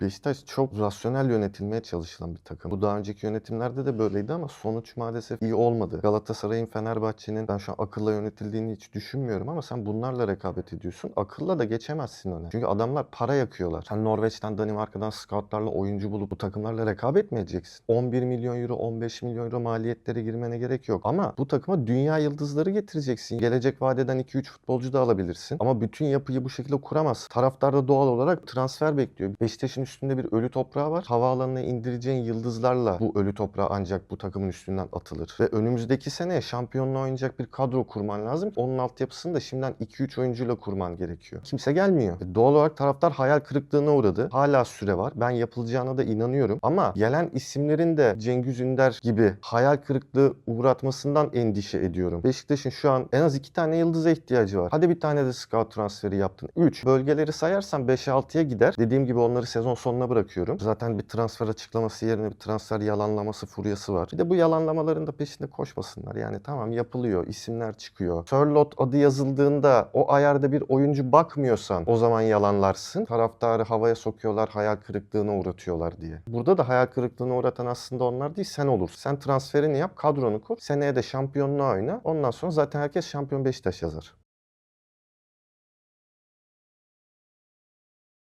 Beşiktaş çok rasyonel yönetilmeye çalışılan bir takım. Bu daha önceki yönetimlerde de böyleydi ama sonuç maalesef iyi olmadı. Galatasaray'ın, Fenerbahçe'nin ben şu an akılla yönetildiğini hiç düşünmüyorum ama sen bunlarla rekabet ediyorsun. Akılla da geçemezsin öne. Çünkü adamlar para yakıyorlar. Sen Norveç'ten, Danimarka'dan scoutlarla oyuncu bulup bu takımlarla rekabet mi edeceksin? 11 milyon euro, 15 milyon euro maliyetlere girmene gerek yok. Ama bu takıma dünya yıldızları getireceksin. Gelecek vadeden 2-3 futbolcu da alabilirsin. Ama bütün yapıyı bu şekilde kuramazsın. Taraftar da doğal olarak transfer bekliyor. Beşiktaş'ın üstünde bir ölü toprağı var. Havaalanına indireceğin yıldızlarla bu ölü toprağı ancak bu takımın üstünden atılır. Ve önümüzdeki sene şampiyonluğa oynayacak bir kadro kurman lazım. Onun altyapısını da şimdiden 2-3 oyuncuyla kurman gerekiyor. Kimse gelmiyor. Ve doğal olarak taraftar hayal kırıklığına uğradı. Hala süre var. Ben yapılacağına da inanıyorum. Ama gelen isimlerin de Cengiz Ünder gibi hayal kırıklığı uğratmasından endişe ediyorum. Beşiktaş'ın şu an en az iki tane yıldıza ihtiyacı var. Hadi bir tane de scout transferi yaptın. 3. Bölgeleri sayarsan 5-6'ya gider. Dediğim gibi onları sezon sonuna bırakıyorum. Zaten bir transfer açıklaması yerine bir transfer yalanlaması furyası var. Bir de bu yalanlamaların da peşinde koşmasınlar. Yani tamam yapılıyor, isimler çıkıyor. Sörlot adı yazıldığında o ayarda bir oyuncu bakmıyorsan o zaman yalanlarsın. Taraftarı havaya sokuyorlar, hayal kırıklığına uğratıyorlar diye. Burada da hayal kırıklığına uğratan aslında onlar değil sen olursun. Sen transferini yap, kadronu kur. Seneye de şampiyonluğa oyna. Ondan sonra zaten herkes şampiyon Beşiktaş yazar.